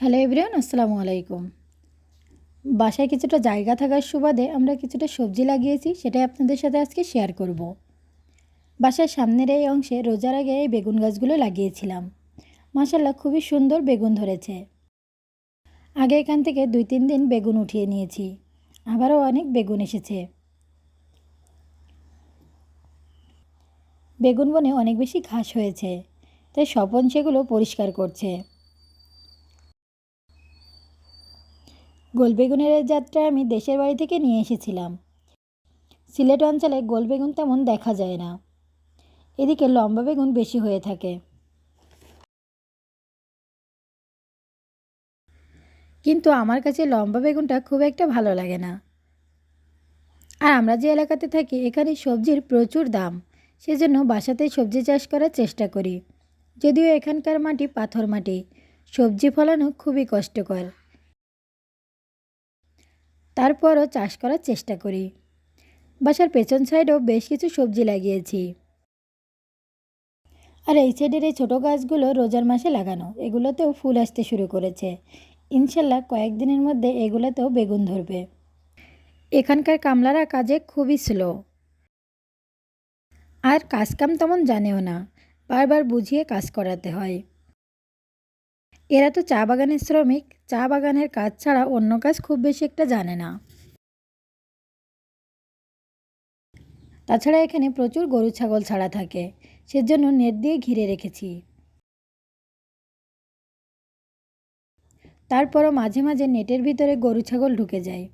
Hello everyone আসসালামু আলাইকুম। বাসায় কিছুটা জায়গা থাকার সুবাদে আমরা কিছুটা সবজি লাগিয়েছি, সেটাই আপনাদের সাথে আজকে শেয়ার করব। বাসার সামনের এই অংশে রোজার আগে এই বেগুন গাছগুলো লাগিয়েছিলাম। মাসাল্লাহ খুবই সুন্দর বেগুন ধরেছে। আগে এখান থেকে দুই তিন দিন বেগুন উঠিয়ে নিয়েছি। আবারও অনেক বেগুন এসেছে। বেগুন বনে অনেক বেশি ঘাস হয়েছে, তাই স্বপন সেগুলো পরিষ্কার করছে। গোলবেগুনের যাত্রা আমি দেশের বাড়ি থেকে নিয়ে এসেছিলাম। সিলেট অঞ্চলে গোলবেগুন তেমন দেখা যায় না। এদিকে লম্বা বেগুন বেশি হয়ে থাকে। কিন্তু আমার কাছে লম্বা বেগুনটা খুব একটা ভালো লাগে না। আর আমরা যে এলাকাতে থাকি, এখানে সবজির প্রচুর দাম। সেজন্য বাসাতেই সবজি চাষ করার চেষ্টা করি। যদিও এখানকার মাটি পাথর মাটি, সবজি ফলানো খুবই কষ্টকর। তারপরও চাষ করার চেষ্টা করি। বাসার পেছন সাইডেও বেশ কিছু সবজি লাগিয়েছি। আর এই সাইডের এই ছোটো গাছগুলো রোজার মাসে লাগানো, এগুলোতেও ফুল আসতে শুরু করেছে। ইনশাল্লাহ কয়েকদিনের মধ্যে এগুলোতেও বেগুন ধরবে। এখানকার কামলারা কাজে খুবই স্লো। আর কাজকাম তেমন জানেও না, বারবার বুঝিয়ে কাজ করাতে হয়। এরা তো চা বাগানের শ্রমিক। চা বাগানের কাজ ছাড়া অন্য কাজ খুব বেশি একটা জানে না। তাছাড়া এখানে প্রচুর গরু ছাগল ছাড়া থাকে। সেজন্য নেট দিয়ে ঘিরে রেখেছি। তারপরও মাঝে মাঝে নেটের ভিতরে গরু ছাগল ঢুকে যায়।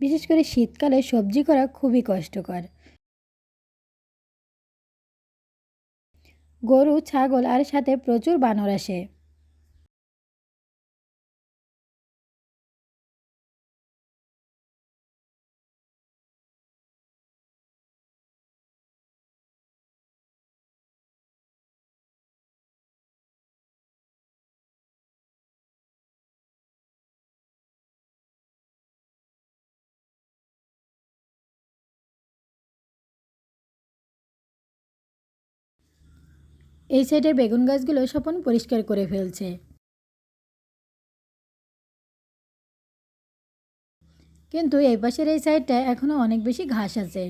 বিশেষ করে শীতকালে সবজি করা খুবই কষ্টকর। গরু ছাগল আর সাথে প্রচুর বানর আসে। এই সাইডের বেগুন গাছগুলো স্বপন পরিষ্কার করে ফেলছে। কিন্তু এই পাশের এই সাইডটা এখনও অনেক বেশি ঘাস আছে।